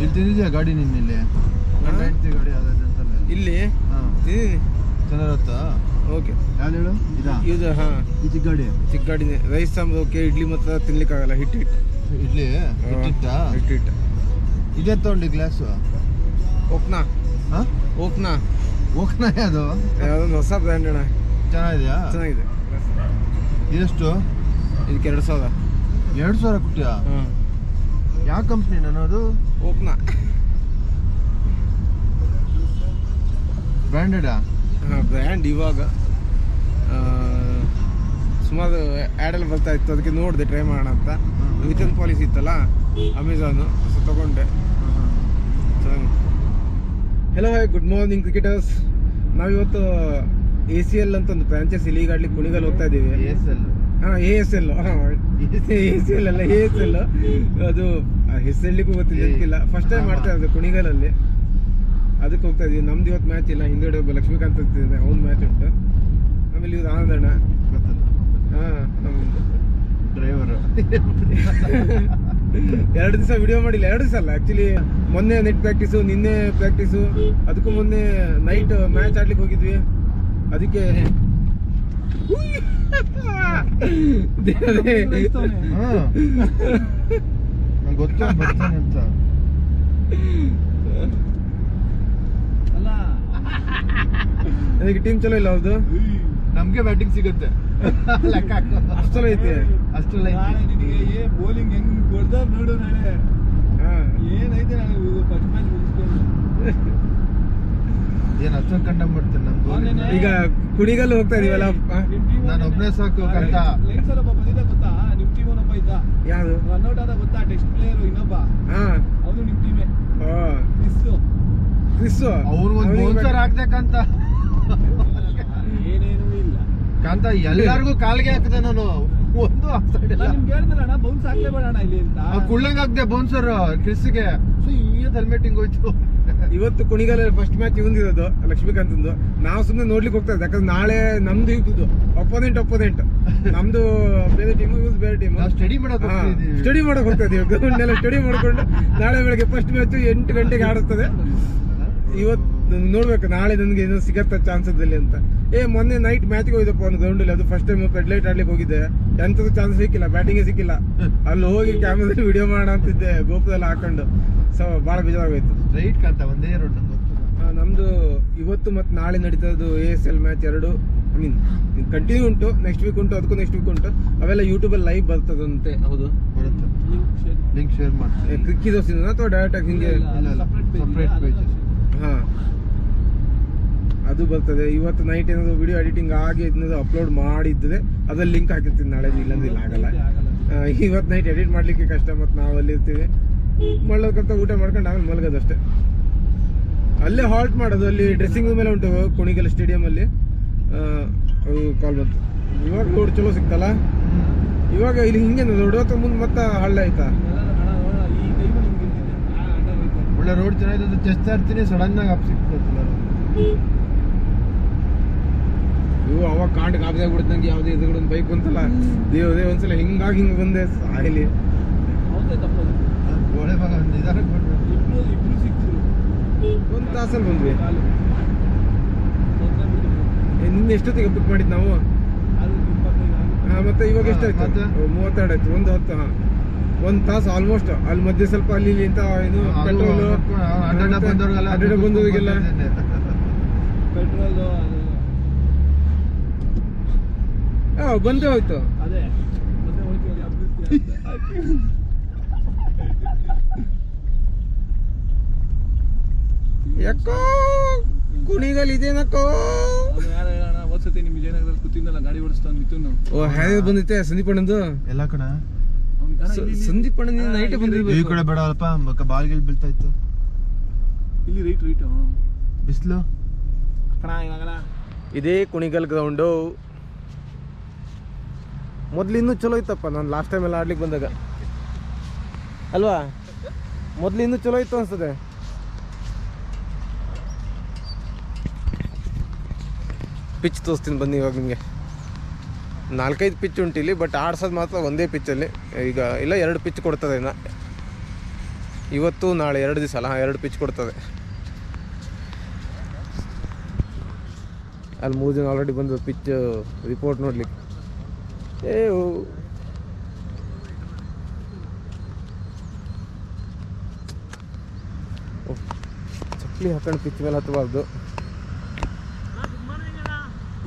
ಇಲ್ಲಿ ತಿಂದಿದ್ಯಾ ಗಾಡಿ ನಿನ್ನ ಇಲ್ಲಿ ಗಂಡ ಹೆಂಡ್ತಿ ಗಾಡಿ ಯಾವ್ದಾದ್ರು ಅಂತಲ್ಲ ಇಲ್ಲಿ? ಹಾಂ. ಚೆನ್ನಾಗಿರುತ್ತಾ ಓಕೆ. ಯಾವ್ದು ಹೇಳು? ಇದಾ? ಇದು ಹಾಂ. ಈ ಚಿಕ್ಕ ಗಾಡಿ. ಚಿಕ್ಕ ಗಾಡಿ ರೈಸ್ ಸಾಂಬಾರು ಓಕೆ ಇಡ್ಲಿ ಮಾತ್ರ ತಿನ್ಲಿಕ್ಕಾಗಲ್ಲ ಹಿಟ್ಟು ಹಿಟ್ಟು ಇಡ್ಲಿ? ಇಟ್ಟಿಟ್ಟಾ ಹಿಟ್ಟು? ಹಿಟ್ಟು ಇದೇ ತಗೊಂಡಿ ಗ್ಲಾಸು ಓಕ್ನಾ ಹಾಂ? ಓಕ್ನಾ ಓಕ್ನ ಅದು ಯಾವುದೊಂದು ಹೊಸ ಬ್ರ್ಯಾಂಡ್ ಅಣ್ಣ. ಚೆನ್ನಾಗಿದೆಯಾ? ಚೆನ್ನಾಗಿದೆ. ಇದೆಷ್ಟು? ಇದಕ್ಕೆ ಎರಡು ಸಾವಿರ. ಎರಡು ಸಾವಿರ ಕೊಟ್ಟಿಯಾ? ಹಾಂ. ಯಾವ ಕಂಪ್ನಿ ಅನ್ನೋದು? ಓಪ್ನಾ ಬ್ರ್ಯಾಂಡೆಡಾ ಹಾಂ ಬ್ರ್ಯಾಂಡ್ ಇವಾಗ ಸುಮಾರು ಆ್ಯಡಲ್ಲಿ ಬರ್ತಾ ಇತ್ತು ಅದಕ್ಕೆ ನೋಡಿದೆ ಟ್ರೈ ಮಾಡೋಣ ಅಂತ. ರಿಟರ್ನ್ ಪಾಲಿಸಿ ಇತ್ತಲ್ಲ ಅಮೆಝಾನು ಸೊ ತೊಗೊಂಡೆ. Hello hi good morning cricketers ನಾವಿವತ್ತು ಎ ಸಿ ಎಲ್ ಅಂತ ಒಂದು ಫ್ರಾಂಚೈಸ್ ಲೀಗ್ ಆಡ್ಲಿಕ್ಕೆ ಕುಣಿಗಲ್ ಹೋಗ್ತಾ ಇದ್ದೀವಿ. ಎ ಎಸ್ ಎಲ್ ಹಾಂ A S L A S L ಅಲ್ಲ ಎ ಎಸ್ ಎಲ್ ಅದು ಹೆಸರಲ್ಲಿಗೂ ಗೊತ್ತಿಲ್ಲ ಫಸ್ಟ್ ಟೈಮ್ ಮಾಡ್ತಾ ಇರೋದು ಕುಣಿಗಲಲ್ಲಿ. ಅದಕ್ಕೆ ಹೋಗ್ತಾ ಇದೀವಿ. ನಮ್ದು ಇವತ್ತು ಮ್ಯಾಚ್ ಇಲ್ಲ. ಹಿಂದೆ ಒಬ್ಬ ಲಕ್ಷ್ಮೀಕಾಂತ್ ಅಂತಿದ್ದಾನೆ ಅವ್ನ ಮ್ಯಾಚ್ ಉಂಟು. ಆಮೇಲೆ ಇವ್ರು ಆನಂದಣ್ಣ. ಹಾಂ ಡ್ರೈವರು ಎರಡು ದಿವಸ ವಿಡಿಯೋ ಮಾಡಿಲ್ಲ. ಎರಡು ದಿವಸ ಅಲ್ಲ ಆಕ್ಚುಲಿ ಮೊನ್ನೆ ನೆಟ್ ಪ್ರಾಕ್ಟೀಸು ನಿನ್ನೆ ಪ್ರಾಕ್ಟೀಸು ಅದಕ್ಕೂ ಮೊನ್ನೆ ನೈಟ್ ಮ್ಯಾಚ್ ಆಡ್ಲಿಕ್ಕೆ ಹೋಗಿದ್ವಿ. ಅದಕ್ಕೆ ದೇವ್ರೇ. ನಂಗೆ ಗೊತ್ತು ಅವ್ನು ಬರ್ತಾನೆ ಅಂತ ಅದಕ್ಕೆ ಟೀಮ್ ಚಲೋ ಇಲ್ಲ ಅವ್ರದ್ದು ನಮ್ಗೆ ಬ್ಯಾಟಿಂಗ್ ಸಿಗುತ್ತೆ. ಲೆಕ್ಕ ಹಾಕು. ಅಷ್ಟು ಚಲೋ ಐತಿ. ಅಷ್ಟೆಲ್ಲ ನಾಳೆ ನಿನಗೆ ಬೌಲಿಂಗ್ ಹೆಂಗ್ ಕೊಡ್ದಾರ ನೋಡು ನಾಳೆ. ಹಾ. ಏನೈತೆ ನನಗೆ ಫಸ್ಟ್ ಮ್ಯಾಚ್ ಮುಗಿಸ್ಕೊಂಡು. ಏನ್ ಅಷ್ಟೊಂದು ಕಂಡಮ್ ಮಾಡ್ತೀನಿ ನಮ್ ಗೋಲಿ ಮೊನ್ನೆನೆ- ಈಗ ಕುಣಿಗಲ್ ಹೋಗ್ತಾ ಇದೀವಲ್ಲ ನಾನು ಒಬ್ಬನೇ ಸಾಕು ಒಬ್ಬ ಬಂದಿದ್ದ ಗೊತ್ತಾ? ನಿಮ್ ಟೀಮ್ ಒಬ್ಬ ಇದ್ದ. ಯಾವ್ದು ರನ್ಔಟ್ ಆದ ಗೊತ್ತಾ? ಟೆಸ್ಟ್ ಪ್ಲೇಯರ್ ಇನ್ನೊಬ್ಬ. ಹಾ. ಅವನು ನಿಮ್ ಟೀಮೇ ಕ್ರಿಸ್ಸು. ಅವ್ರಿಗೊಂದು ಒಂದು ಬೌನ್ಸರ್ ಹಾಕ್ಬೇಕಂತ ಏನೇನು ಇಲ್ಲ. ಕಾಂತ ಎಲ್ಲಾರ್ಗು ಕಾಲ್ಗೆ ಹಾಕಿದೆ ನಾನು. ಒಂದು offside ಇಲ್ಲ. ನಾನು ನಿಮ್ಗೆ ಹೇಳ್ದಲ್ಲ ಅಣ್ಣ ಬೌನ್ಸ್ ಹಾಕ್ಲೇಬೇಡ ಅಣ್ಣ ಇಲ್ಲಿ ಅಂತ. ಆ ಕುಳ್ಳಂಗ್ ಹಾಕ್ದೆ ಬೌನ್ಸರ್ ಕ್ರಿಸ್ಗೆ. ಸೊ ಈ ಹೆಲ್ಮೆಟಿಂಗ್ ಹೋಯ್ತು. ಇವತ್ತು ಕುಣಿಗಲ್ ಫಸ್ಟ್ ಮ್ಯಾಚ್ ಇವಂದಿರೋದು ಲಕ್ಷ್ಮೀಕಾಂತ್ ನಾವು ಸುಮ್ಮನೆ ನೋಡ್ಲಿಕ್ಕೆ ಹೋಗ್ತಾ ಇದ್ದೆ ಯಾಕಂದ್ರೆ ನಾಳೆ ನಮ್ದು ಇದ್ದು ಅಪೋನೆಂಟ್ ಅಪೋನೆಂಟ್ ನಮ್ದು ಬೇರೆ ಟೀಮ್ ಇವ್ದು ಬೇರೆ ಟೀಮ್ ಸ್ಟಡಿ ಮಾಡಕ್ ಸ್ಟಡಿ ಮಾಡಕ್ ಹೋಗ್ತಾ ಗ್ರೌಂಡ್ ಎಲ್ಲ ಸ್ಟಡಿ ಮಾಡ್ಕೊಂಡು ನಾಳೆ ಬೆಳಗ್ಗೆ ಫಸ್ಟ್ ಮ್ಯಾಚ್ ಎಂಟು ಗಂಟೆಗೆ ಆಡುತ್ತದೆ. ಇವತ್ತು ನೋಡ್ಬೇಕು ನಾಳೆ ನನಗೆ ಏನೋ ಸಿಗತ್ತ ಚಾನ್ಸದಲ್ಲಿ ಅಂತ. ಏ ಮೊನ್ನೆ ನೈಟ್ ಮ್ಯಾಚ್ಗೆ ಹೋಗಿದ್ದಪ್ಪ ಒಂದು ಗ್ರೌಂಡಲ್ಲಿ ಅದು ಫಸ್ಟ್ ಟೈಮ್ ಪೆಡ್ಲೈಟ್ ಆಡ್ಲಿಕ್ಕೆ ಹೋಗಿದ್ದೆ. ಎಂಥದ್ದು ಚಾನ್ಸ್ ಸಿಕ್ಕಿಲ್ಲ ಬ್ಯಾಟಿಂಗೇ ಸಿಕ್ಕಿಲ್ಲ. ಅಲ್ಲಿ ಹೋಗಿ ಕ್ಯಾಮ್ರಾದಲ್ಲಿ ವಿಡಿಯೋ ಮಾಡೋಣ ಅಂತಿದ್ದೆ ಗೋಪುರದಲ್ಲಿ ಹಾಕೊಂಡು. ಸೊ ಭಾಳ ಬೇಜಾರಾಗೋಯ್ತು. ರೈಟ್ ಕಾಂತ ಒಂದೇ ರೋಡ್ ನಮ್ದು ಇವತ್ತು ಮತ್ತೆ ನಾಳೆ ನಡೀತದ್ದು ಎ ಎಸ್ ಎಲ್ ಮ್ಯಾಚ್ ಎರಡು. ಐ ಮೀನ್ ಕಂಟಿನ್ಯೂ ಉಂಟು. ನೆಕ್ಸ್ಟ್ ವೀಕ್ ಉಂಟು ಅದಕ್ಕೂ ನೆಕ್ಸ್ಟ್ ವೀಕ್ ಉಂಟು. ಅವೆಲ್ಲ ಯೂಟ್ಯೂಬಲ್ಲಿ ಲೈವ್ ಬರ್ತದಂತೆ. ಹೌದು ಬರುತ್ತೆ. ಲಿಂಕ್ ಶೇರ್ ಕ್ರಿಕ್ಕಿ ಅಥವಾ ಡೈರೆಕ್ಟ್ ಆಗಿ ಹಿಂಗೆ. ಹಾ. ಅದು ಬರ್ತದೆ. ಇವತ್ತು ನೈಟ್ ಏನಾದ್ರು ವಿಡಿಯೋ ಎಡಿಟಿಂಗ್ ಆಗಿ ಅಪ್ಲೋಡ್ ಮಾಡಿದ್ರೆ ಅದ್ರಲ್ಲಿ ಲಿಂಕ್ ಹಾಕಿರ್ತೀನಿ. ನಾಳೆ ಇಲ್ಲಂದ್ರೆ ಇಲ್ಲ ಆಗಲ್ಲ. ಇವತ್ತು ನೈಟ್ ಎಡಿಟ್ ಮಾಡ್ಲಿಕ್ಕೆ ಕಷ್ಟ ಮತ್ತೆ ನಾವು ಅಲ್ಲಿ ಇರ್ತೀವಿ ಮಳ್ಳೋಕಂತ ಊಟ ಮಾಡ್ಕೊಂಡು ಆಮೇಲೆ ಮಲಗೋದಷ್ಟೇ ಅಲ್ಲೇ ಹಾಲ್ಟ್ ಮಾಡೋದು ಅಲ್ಲಿ ಡ್ರೆಸ್ಸಿಂಗ್ ರೂಮ್ ಎಲ್ಲ ಉಂಟು ಕುಣಿಗಲ್ ಸ್ಟೇಡಿಯಂ ಅಲ್ಲಿ. ಕಾಲ್ ಬಂತು. ಇವಾಗ ರೋಡ್ ಚಲೋ ಸಿಕ್ತಲ್ಲ? ಇವಾಗ ಇಲ್ಲಿ ಹಿಂಗೆ ರೋಡ್ ಮುಂದೆ ಮತ್ತೆ ಹಳ್ಳ ಆಯ್ತಾ. ಒಳ್ಳೆ ರೋಡ್ ಚೆನ್ನಾಗಿದೆ ಚೆಸ್ಟ್ ಇರ್ತೀನಿ ಸಡನ್ ಆಗಿ ಆಪ್ ಸಿಕ್ಬಿಡ್ತಿಲ್ಲ ಇವು ಅವಾಗ ಕಾಂಡ್ ಕಾಬ್ದೆ ಆಗ್ಬಿಡುತ್ತೆ ನಂಗೆ ಯಾವುದೇ ಬೈಕ್ ಬೈಕ್ ಬಂತಲ್ಲ. ದೇವದೇ ಒಂದ್ಸಲ ಹಿಂಗಾಗಿ ಹಿಂಗೆ ಬಂದೆ ಸಾಯಲಿ. ನಿಧಾನಕ್ಕೆ ಇಬ್ರು ಇಬ್ರು ಒಂದು ತಾಸಲ್ಲಿ ಬಂದ್ವಿ. ನಿನ್ನೆ ಎಷ್ಟೊತ್ತಿಗೆ ಬುಕ್ ಮಾಡಿದ್ದು ನಾವು. ಆ, ಮತ್ತೆ ಇವಾಗ ಹಾ, ಎಷ್ಟಾಯ್ತು? ಮೂವತ್ತೆರಡು ಆಯ್ತು. ಒಂದು ಹತ್ತು ಹಾಂ. ಒಂದು ತಾಸು ಆಲ್ಮೋಸ್ಟ್ ಅಲ್ಲಿ ಮಧ್ಯೆ ಸ್ವಲ್ಪ ಅಲ್ಲಿ ಇಲ್ಲಿ ಅಂತ ಇದು ಪೆಟ್ರೋಲ್ ಅಡ್ಡ ಬಂದವ್ರಿಗೆಲ್ಲ ಪೆಟ್ರೋಲ್ ಹಾಂ ಬಂದೇ ಹೋಯ್ತು. ಅದೇ ಮತ್ತೆ ಹೋಯ್ತೀವಿ ಅಭಿವೃದ್ಧಿ ಅಂತ. ಯಾಕೋ ಕುಣಿಗಲ್ ಇದೇನಕ್ಕೋ ಅವ್ನು ಯಾರು ಹೇಳೋಣ ಓದ್ಸತಿ ನಿಮ್ ವಿಜಯನಗರದಲ್ಲಿ ಕೂತಿದ್ನಲ್ಲ ಗಾಡಿ ಓಡಿಸ್ತಾವ್ ಮಿಥುನ್ ಓ ಹ್ಯಾರಿಯರ್ ಬಂದೈತೆ ಸಂದೀಪ್ ಅಣ್ಣಂದು. ಎಲ್ಲ ಕಣ. ಸಂದೀಪ್ ಅಣ್ಣ ನೈಟ್ ಈ ಬಂದಿರ್ಬೇಕು. ಕಡೆ ಬೇಡ ಅಲ್ಪ ಮಕ್ಕ ಬಾಲ್ಗಿಲ್ ಬೀಳ್ತಾ ಇತ್ತು. ಇಲ್ಲಿ ರೈಟ್ ರೈಟ್ ಬಿಸಿಲು? ಇದೇ ಕುಣಿಗಲ್ ಗ್ರೌಂಡು ಮೊದ್ಲು ಇನ್ನೂ ಚಲೋ ಇತ್ತಪ್ಪ ನಾನು ಲಾಸ್ಟ್ ಟೈಮ್ ಎಲ್ಲ ಆಡ್ಲಿಕ್ಕೆ ಬಂದಾಗ. ಅಲ್ವಾ? ಮೊದ್ಲಿನ್ನೂ ಚಲೋ ಇತ್ತು ಅನ್ಸ್ತದೆ. ಪಿಚ್ ತೋರಿಸ್ತೀನಿ ಬನ್ನಿ ಇವಾಗ ನಿಮಗೆ. ನಾಲ್ಕೈದು ಪಿಚ್ ಉಂಟು ಇಲ್ಲಿ ಬಟ್ ಆಡ್ಸೋದು ಮಾತ್ರ ಒಂದೇ ಪಿಚ್ಚಲ್ಲಿ ಈಗ ಇಲ್ಲ, ಎರಡು ಪಿಚ್ ಕೊಡ್ತದೆ ಇನ್ನು. ಇವತ್ತು, ನಾಳೆ ಎರಡು ದಿವಸ ಅಲ್ಲ, ಎರಡು ಪಿಚ್ ಕೊಡ್ತದೆ. ಅಲ್ಲಿ ಮೂರು ದಿನ ಆಲ್ರೆಡಿ ಬಂದು ಪಿಚ್ ರಿಪೋರ್ಟ್ ನೋಡ್ಲಿಕ್ಕೆ. ಏ ಚಪ್ಪಲಿ ಹಾಕೊಂಡು ಪಿಚ್ ಮೇಲೆ ಹತ್ತಬಾರ್ದು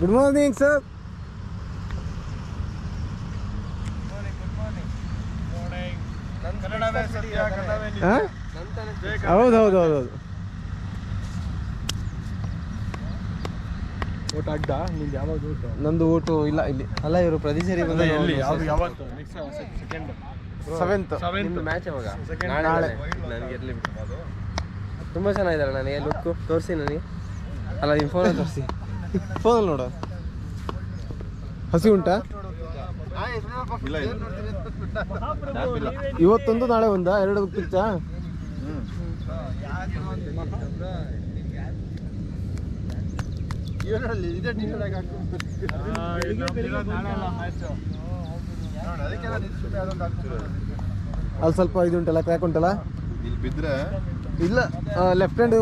ಗುಡ್ ಮಾರ್ನಿಂಗ್ ಸರ್ ಹೌದು ಹೌದು ಹೌದು ಹೌದು ಊಟ ಅಡ್ಡ ನಿಂದು ಯಾವಾಗ ಊಟ? ನಂದು ಊಟ ಇಲ್ಲ ಇಲ್ಲಿ. ಅಲ್ಲ ಇವರು ಪ್ರತಿ ಬಂದ ಎಲ್ಲಿ ಯಾವ್ದು ಯಾವತ್ತು? ಸೆಕೆಂಡ್ ಸೆವೆಂತ್ ಸೆವೆಂತ್ ಮ್ಯಾಚ್ ಯಾವಾಗ? ನಾಳೆ. ನನಗೆ ಇರಲಿ ತುಂಬ ಚೆನ್ನಾಗಿದ್ದಾರೆ ನನಗೆ ಲುಕ್ಕು ತೋರಿಸಿ ನನಗೆ. ಅಲ್ಲ ನಿಮ್ಮ ಫೋನ್ ತೋರಿಸಿ. ಫೋನಲ್ಲಿ ನೋಡ. ಹಸಿ ಉಂಟಾ ಇವತ್ತೊಂದು ನಾಳೆ ಒಂದಾ? ಎರಡು ಪಿಕ್ಚ. ಅಲ್ಲಿ ಸ್ವಲ್ಪ ಇದು ಉಂಟಲ್ಲ ಕ್ರ್ಯಾಕ್ ಉಂಟಲ್ಲ? ಇಲ್ಲಿ ಬಿದ್ರೆ ಇಲ್ಲ ಲೆಫ್ಟ್ ಹ್ಯಾಂಡ್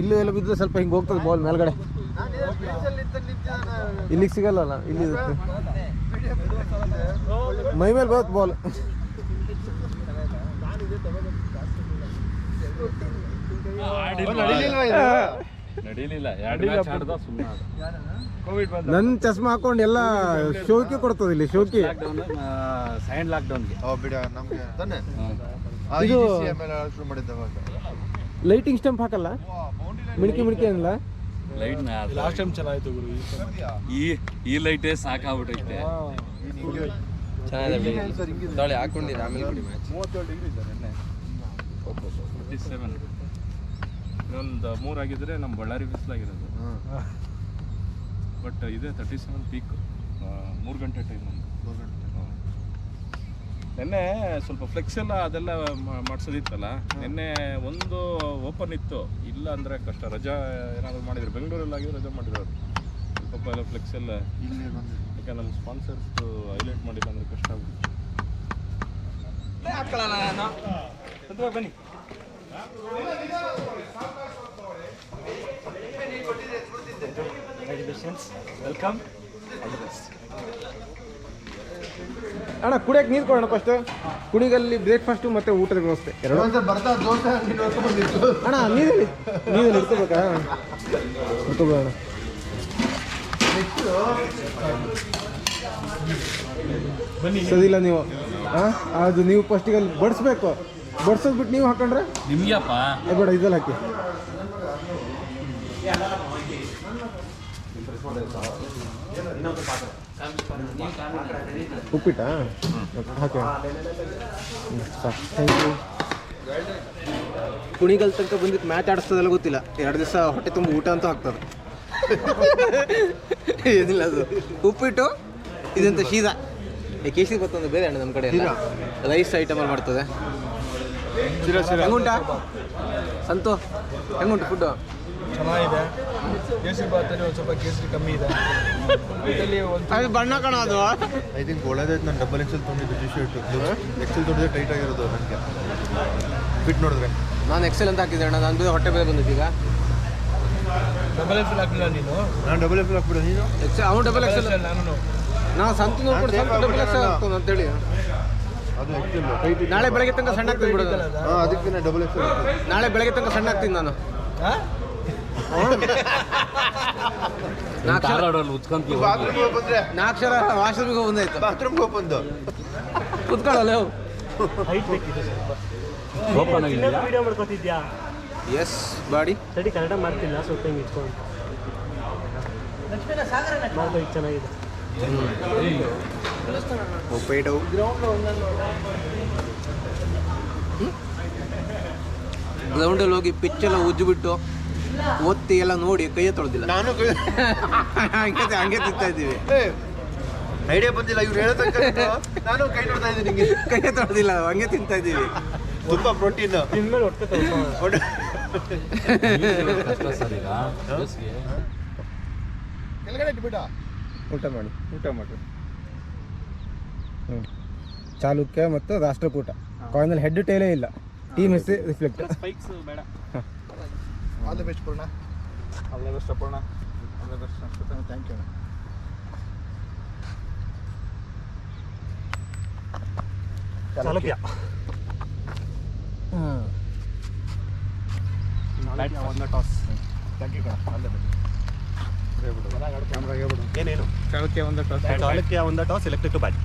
ಇಲ್ಲೂ ಎಲ್ಲ ಬಿದ್ದರೆ ಸ್ವಲ್ಪ ಹಿಂಗೆ ಹೋಗ್ತದೆ ಬಾಲ್ ಮೇಲ್ಗಡೆ. ಇಲ್ಲಿಗೆ ಸಿಗಲ್ಲ ಇಲ್ಲಿ. ಮೈ ಮೇಲೆ ಬರುತ್ತೆ ಬಾಲ್ ನನ್ ಚಸ್ಮಾ ಹಾಕೊಂಡು ಎಲ್ಲ ಶೋಕಿ ಕೊಡ್ತದ ಇಲ್ಲಿ ಶೋಕಿ. ಮಾಡಿದ್ದವಾಗ ಲೈಟಿಂಗ್ ಸ್ಟಂಪ್ ಹಾಕಲ್ಲ? ಮಿಣಕಿ ಮಿಣಕಿ ಏನಿಲ್ಲ ಲೈಟ್ ಲಾಸ್ಟ್ ಟೈಮ್ ಚೆನ್ನಾಗಿತ್ತು ಗುರು ಈ. ಈ ಲೈಟೇ ಸಾಕಾಗ್ಬಿಟ್ಟೈತೆ ಚೆನ್ನಾಗಿದೆ. ತೊಳೆ ಹಾಕೊಂಡಿರಿ ಆಮೇಲೆ ಕೊಡಿ ಮ್ಯಾಚ್ ಮೂವತ್ತೇಳು ಡಿಗ್ರಿ ಇದೆ ನಿನ್ನೆ. Fifty seven. ಇನ್ನೊಂದು ಮೂರು ಆಗಿದ್ರೆ ನಮ್ಮ ಬಳ್ಳಾರಿ ಬಿಸಿಲಾಗಿರೋದು. ಬಟ್ ಇದೆ ತರ್ಟಿ ಸೆವೆನ್ ಪೀಕ್ ಮೂರು ಗಂಟೆ ಟೈಮ್ ನಮ್ದು. ನಿನ್ನೆ ಸ್ವಲ್ಪ ಫ್ಲೆಕ್ಸ್ ಎಲ್ಲ ಅದೆಲ್ಲ ಮಾಡಿಸೋದಿತ್ತಲ್ಲ? ನಿನ್ನೆ ಒಂದು ಓಪನ್ ಇತ್ತು. ಇಲ್ಲ ಅಂದ್ರೆ ಕಷ್ಟ. ರಜಾ ಏನಾದರೂ ಮಾಡಿದ್ರು ಬೆಂಗಳೂರಲ್ಲಿ ಆಗಿದ್ರೆ ರಜಾ ಮಾಡಿದ್ರು ಸ್ವಲ್ಪ ಎಲ್ಲ ಫ್ಲೆಕ್ಸ್ ಎಲ್ಲ. ಇಲ್ಲಿ ಯಾಕೆ ನಮ್ಮ ಸ್ಪಾನ್ಸರ್ಸ್ ಹೈಲೈಟ್ ಮಾಡಿಲ್ಲ ಅಂದರೆ ಕಷ್ಟ ಆಗುತ್ತೆ ಬನ್ನಿ. ವೆಲ್ಕಮ್ ಅಣ್ಣ ಕುಡಿಯಕ್ಕೆ ನೀರು ಕೊಡೋಣ ಫಸ್ಟ್ ಕುಡಿಗಲ್ಲಿ ಬ್ರೇಕ್ಫಾಸ್ಟು ಮತ್ತೆ ಊಟದ ವ್ಯವಸ್ಥೆ. ಎರಡು. ಅಣ್ಣ ನೀರಲ್ಲಿ. ನೀರಲ್ಲಿ ಇಟ್ಕೋಬೇಕಾ ಇಟ್ಕೋಬೇಡ ಸದಿಲ್ಲ ನೀವು. ಹಾಂ ಅದು ನೀವು ಫಸ್ಟಿಗೆ ಅಲ್ಲಿ ಬಡಿಸ್ಬೇಕು. ಬಡ್ಸೋದು ಬಿಟ್ಟು ನೀವು ಹಾಕೊಂಡ್ರೆ? ನಿಮ್ಗ್ಯಪ್ಪ? ಏ ಬೇಡ ಇದೆಲ್ಲ ಹಾಕಿ. ಉಪ್ಪಿಟ್ಟಾ ಹಾಕಿ. ಥ್ಯಾಂಕ್ ಯು ಕುಣಿಗಲ್ ತನಕ ಬಂದಿದ್ದು ಮ್ಯಾಚ್ ಆಡಿಸ್ತದಲ್ಲ ಗೊತ್ತಿಲ್ಲ. ಎರಡು ದಿವಸ ಹೊಟ್ಟೆ ತುಂಬ ಊಟ ಅಂತ ಹಾಕ್ತದೆ ಏನಿಲ್ಲ ಅದು. ಉಪ್ಪಿಟ್ಟು ಇದಂತ ಶೀದಾ ಏ ಕೇಸರಿ ಗೊತ್ತೊಂದು ಬೇರೆ ಅಣ್ಣ ನಮ್ಮ ಕಡೆ ರೈಸ್ ರೈಸ್ ಅಲ್ಲಿ ಮಾಡ್ತದೆ. ಹೆಂಗುಂಟಾ? ಸಂತು ಹೆಂಗುಂಟು ಫುಡ್ಡು ಚೆನ್ನಾಗಿದೆ. ಕೇಸರಿ ಬಾತಲ್ಲಿ ಒಂದು ಸ್ವಲ್ಪ ಕೇಸರಿ ಕಮ್ಮಿ ಇದೆ. ಇದರಲ್ಲಿ ಒಂದು ಬಣ್ಣ ಕಣ ಅದು. ಐ ಥಿಂಕ್ ಒಳ್ಳೇದಾಯ್ತು ನಾನು ಡಬಲ್ ಎಕ್ಸೆಲ್ ತೊಗೊಂಡಿದ್ದು ಟಿ ಶರ್ಟ್ ಎಕ್ಸೆಲ್ ತೊಗೊಂಡಿದ್ರೆ ಟೈಟ್ ಆಗಿರೋದು ನನಗೆ ಫಿಟ್ ನೋಡಿದ್ರೆ. ನಾನು ಎಕ್ಸೆಲ್ ಅಂತ ಹಾಕಿದ್ದೆ ಅಣ್ಣ. ನಾನು ಹೊಟ್ಟೆ ಬೇರೆ ಬಂದಿತ್ತು ಈಗ. ಡಬಲ್ ಎಕ್ಸೆಲ್ ಹಾಕಿಲ್ಲ ನೀನು? ನಾನು ಡಬಲ್ ಎಕ್ಸೆಲ್ ಹಾಕ್ಬಿಡು ನೀನು? ಎಕ್ಸೆಲ್ ಅವನು ಡಬಲ್ ಎಕ್ಸೆಲ್ ನಾನು. ನಾ ಸಂತು ನೋಡ್ಕೊಂಡು ಸಂತು ಡಬಲ್ ಎಕ್ಸೆಲ್ ಅಂತ ಅಂತೇಳಿ ಅದು ಎಕ್ಸೆಲ್ ನಾಳೆ ಬೆಳಗ್ಗೆ ತನಕ ಸಣ್ಣ ಆಗ್ತೀನಿ ಬಿಡೋದು ಹಾಂ ಅದಕ್ಕೆ ನಾನು ಡಬಲ್ ಎಕ್ಸೆಲ್ ನಾಳೆ ಬೆಳಗ್ಗೆ ತನಕ ಸಣ್ಣ ಆಗ್ತೀನಿ ನಾನು. ನಾಲ್ಕು ಧಾರವಾಡಲ್ಲಿ ಉತ್ಕೊಂತೀವಿ ಬಾತ್ರೂಮ್ ಬಂದ್ರೆ ನಾಲ್ಕು ಅಕ್ಷರ ವಾಶ್ರೂಮಿಗೆ ಬಂದಾಯ್ತು. ಬಾತ್ರೂಮ್ಗೆ ಬಂದು. ಕುತ್ಕೊಳ್ಳಲ್ಲ ಓಪನ್ ಆಗಿಲ್ಲ. ವಿಡಿಯೋ ಮಾಡ್ಕೊತಿದ್ಯಾ? ಎಸ್ ಬಾಡಿ. ಸರಿ ಕನ್ನಡ ಮಾಡ್ತಿಲ್ಲ ಸ್ವಲ್ಪ ಹಿಂಗೆ ಇಟ್ಕೊಂಡು. ಚೆನ್ನಾಗಿದೆ. ಗ್ರೌಂಡಲ್ಲಿ ಹೋಗಿ ಪಿಚ್ಚೆಲ್ಲ ಉಜ್ಜಿಬಿಟ್ಟು ಒತ್ತಿ ಎಲ್ಲ ನೋಡಿ ಕೈಯ ತೊಳೆದಿಲ್ಲ. ನಾನು ಹಂಗೆ ಹಂಗೆ ತಿಂತಾ ಇದ್ದೀವಿ. ಐಡಿಯಾ ಬಂದಿಲ್ಲ ಇವ್ರು ಹೇಳೋ ತನಕ ನಾನು- ಕೈ ನೋಡ್ತಾ ಇದ್ದೀನಿ ನಿಮಗೆ ಕೈಯೇ ತೊಳೆದಿಲ್ಲ ಹಂಗೆ ತಿಂತಾ ಇದ್ದೀವಿ. ತುಂಬಾ ಪ್ರೋಟೀನ್ ತಿಂದ್ಮೇಲೆ ಹೊಟ್ಟೆ ತೊಳ್ಕೊಂಡು ಕಷ್ಟ ಸರ್ ಈಗ ಬೇಸ್ಗೆ. ಕೆಳಗಡೆ ಇಟ್ಬಿಟ್ಟ ಊಟ ಮಾಡಿ ಊಟ ಮಾಡಿ ಹ್ಞೂ ಚಾಲುಕ್ಯ ಮತ್ತು ರಾಷ್ಟ್ರಕೂಟ. ಕಾಯಿನಲ್ಲಿ ಹೆಡ್ ಟೇಲೇ ಇಲ್ಲ. ಟೀಮ್ ಹೆಸರು ರಿಫ್ಲೆಕ್ಟ್ ಸ್ಪೈಕ್ಸ್ ಬೇಡ. All the best Poorna all the best Apoorna all the best thank you Chalukya ಒಂದು ಟಾಸ್ ಥ್ಯಾಂಕ್ ಯು ಕಣ ಆಲ್ ದ ಬೆಸ್ಟ್ ಏನೇನು? ಚಾಲುಕ್ಯ ಒಂದು ಟಾಸ್ ಚಾಲುಕ್ಯ ಒಂದು toss electric to bat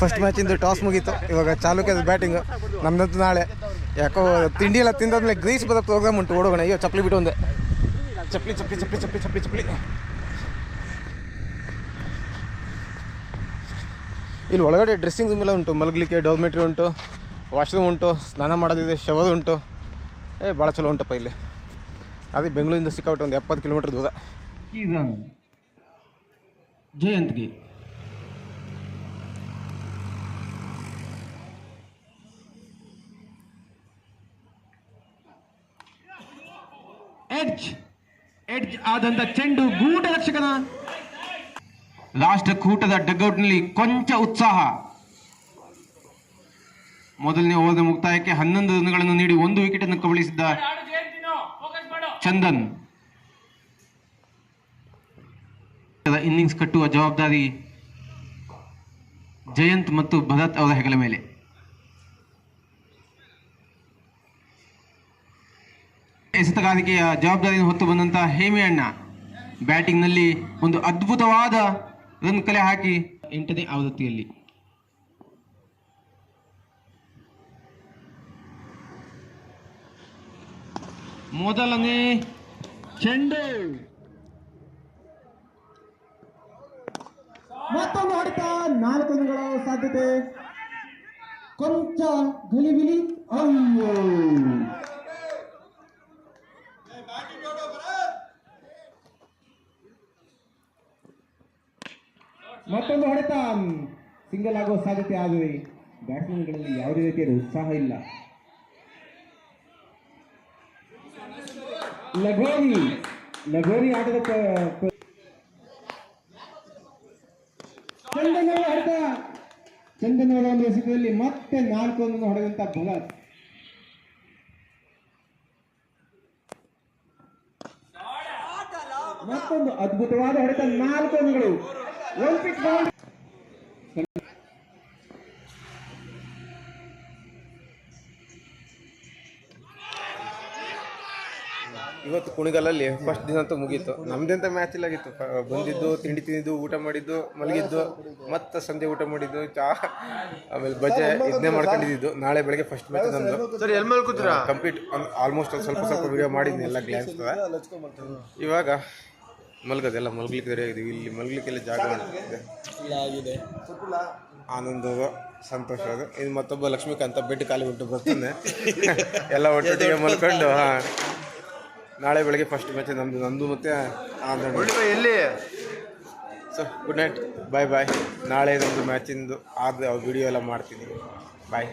first ಮ್ಯಾಚಿಂದು toss ಮುಗೀತು. ಇವಾಗ ಚಾಲುಕ್ಯದ ಬ್ಯಾಟಿಂಗ್ ನಮ್ದಂತ ನಾಳೆ. ಯಾಕೋ ತಿಂಡಿ ಎಲ್ಲ ತಿಂದಾದ್ಮೇಲೆ ಗ್ರೀಸ್ ಬದ ಪ್ರೋಗ್ರಾಮ್ ಉಂಟು ಓಡೋಣ ಅಯ್ಯೋ, ಚಪ್ಪಲಿ ಬಿಟ್ಟು ಒಂದೆ ಚಪ್ಪಲಿ ಚಪ್ಪಲಿ ಚಪ್ಪಲಿ ಚಪ್ಪಲಿ ಚಪ್ಪಲಿ ಚಪ್ಪಲಿ. ಇಲ್ಲಿ ಒಳಗಡೆ ಡ್ರೆಸ್ಸಿಂಗ್ ರೂಮ್ ಎಲ್ಲ ಉಂಟು. ಮಲಗಲಿಕ್ಕೆ ಡೋರ್ಮೆಟ್ರಿ ಉಂಟು. ವಾಶ್ರೂಮ್ ಉಂಟು. ಸ್ನಾನ ಮಾಡೋದಿದೆ ಶವರ್ ಉಂಟು. ಏ, ಭಾಳ ಚಲೋ ಉಂಟಪ್ಪ ಇಲ್ಲಿ. ಅದೇ ಬೆಂಗಳೂರಿಂದ ಸಿಕ್ಕಾಬಿಟ್ಟು ಒಂದು ಎಪ್ಪತ್ತು ಕಿಲೋಮೀಟ್ರ್ ದೂರ. ಜಯಂತ್ಗೆ. ಎಡ್ಜ್ ಎಡ್ಜ್ ಆದಂತ ಚೆಂಡು ಗೂಟ ರಕ್ಷಕನ ಲಾಸ್ಟ್ ಕೂಟದ ಡಗ್ಔಟ್ನಲ್ಲಿ ಕೊಂಚ ಉತ್ಸಾಹ. ಮೊದಲನೇ ಓವರ್ ಮುಕ್ತಾಯಕ್ಕೆ ಹನ್ನೊಂದು ರನ್ಗಳನ್ನು ನೀಡಿ ಒಂದು ವಿಕೆಟ್ ಅನ್ನು ಕಬಳಿಸಿದ್ದ ಚಂದನ್. ಇನ್ನಿಂಗ್ಸ್ ಕಟ್ಟುವ ಜವಾಬ್ದಾರಿ ಜಯಂತ್ ಮತ್ತು ಭರತ್ ಅವರ ಹೆಗಲ ಮೇಲೆ. ಎಸೆತಗಾರಿಕೆಯ ಜವಾಬ್ದಾರಿಯನ್ನು ಹೊತ್ತು ಬಂದಂತಹ ಹೇಮೆ ಅಣ್ಣ ಬ್ಯಾಟಿಂಗ್ನಲ್ಲಿ ಒಂದು ಅದ್ಭುತವಾದ ರನ್ ಕಲೆ ಹಾಕಿ ಎಂಟನೇ ಆವೃತ್ತಿಯಲ್ಲಿ. ಮೊದಲನೇ ಚೆಂಡು. ಮತ್ತೊಂದು ಹೊಡೆತ ನಾಲ್ಕು ರನ್ಗಳ ಸಾಧ್ಯತೆ. ಕೊಂಚ ಗಲಿಬಿಲಿ, ಅಯ್ಯೋ. ಮತ್ತೊಂದು ಹೊಡೆತ ಸಿಂಗಲ್ ಆಗುವ ಸಾಧ್ಯತೆ ಆದರೆ ಬ್ಯಾಟ್ಸ್ಮನ್ಗಳಲ್ಲಿ ಯಾವುದೇ ರೀತಿಯ ಉತ್ಸಾಹ ಇಲ್ಲ. ಲಗೋರಿ ಲಗೋರಿ ಆಟದ ಚಂದನೋಳ ಹೊಡೆತ. ಚಂದನವರ ಒಂದು ಎಸೆತದಲ್ಲಿ ಮತ್ತೆ ನಾಲ್ಕು ಒಂದನ್ನು ಹೊಡೆದಂತ ಭಗತ್ ಮತ್ತೊಂದು ಅದ್ಭುತವಾದ ಹೊಡೆತ ನಾಲ್ಕು ರನ್ಗಳು ಇವತ್ತು ಕುಣಿಗಲಲ್ಲಿ ಫಸ್ಟ್ ದಿನ ಅಂತೂ ಮುಗೀತು. ನಮ್ದೆಂತ ಮ್ಯಾಚ್ ಇಲ್ಲಾಗಿತ್ತು ಬಂದಿದ್ದು ತಿಂಡಿ ತಿಂದಿದ್ದು ಊಟ ಮಾಡಿದ್ದು ಮಲಗಿದ್ದು ಮತ್ತೆ ಸಂಜೆ ಊಟ ಮಾಡಿದ್ದು ಚಾ ಆಮೇಲೆ ಬಜೆ ಇದನ್ನೇ ಮಾಡ್ಕೊಂಡಿದ್ದು. ನಾಳೆ ಬೆಳಗ್ಗೆ ಫಸ್ಟ್ ಮ್ಯಾಚ್ ನಮ್ದು. ಸರಿ ಎಲ್ಲಿ ಮೇಲೆ ಕೂತೀರಾ? ಕಂಪ್ಲೀಟ್ ಆಲ್ಮೋಸ್ಟ್ ಸ್ವಲ್ಪ ಸ್ವಲ್ಪ ವಿಡಿಯೋ ಮಾಡಿದ್ನಿ ಎಲ್ಲ ಗ್ಲಾನ್ಸ್ ಇವಾಗ ಮಲ್ಗೋದೆಲ್ಲ ಮಲಗಲಿಕ್ಕೆ ರೆಡಿ ಆಗಿದ್ದೀವಿ. ಇಲ್ಲಿ ಮಲಗಲಿಕ್ಕೆಲ್ಲ ಜಾಗ ಇದೆ ಆನಂದ ಸಂತೋಷ ಅದು. ಇದು ಮತ್ತೊಬ್ಬ ಲಕ್ಷ್ಮೀಕಾಂತ ಬೆಡ್ ಖಾಲಿ ಬಿಟ್ಟು ಬರ್ತಾನೆ. ಎಲ್ಲ ಒಟ್ಟೊಟ್ಟಿಗೆ ಮಲ್ಕೊಂಡು ಹಾ. ನಾಳೆ ಬೆಳಗ್ಗೆ ಫಸ್ಟ್ ಮ್ಯಾಚ್ ನಮ್ದು ನಂದು ಮತ್ತೆ ಆನಂದ ಎಲ್ಲಿ? So good night bye bye ನಾಳೆ ನಮ್ಮದು ಮ್ಯಾಚಿಂದು ಆದ ವಿಡಿಯೋ ಎಲ್ಲ ಮಾಡ್ತೀನಿ. ಬಾಯ್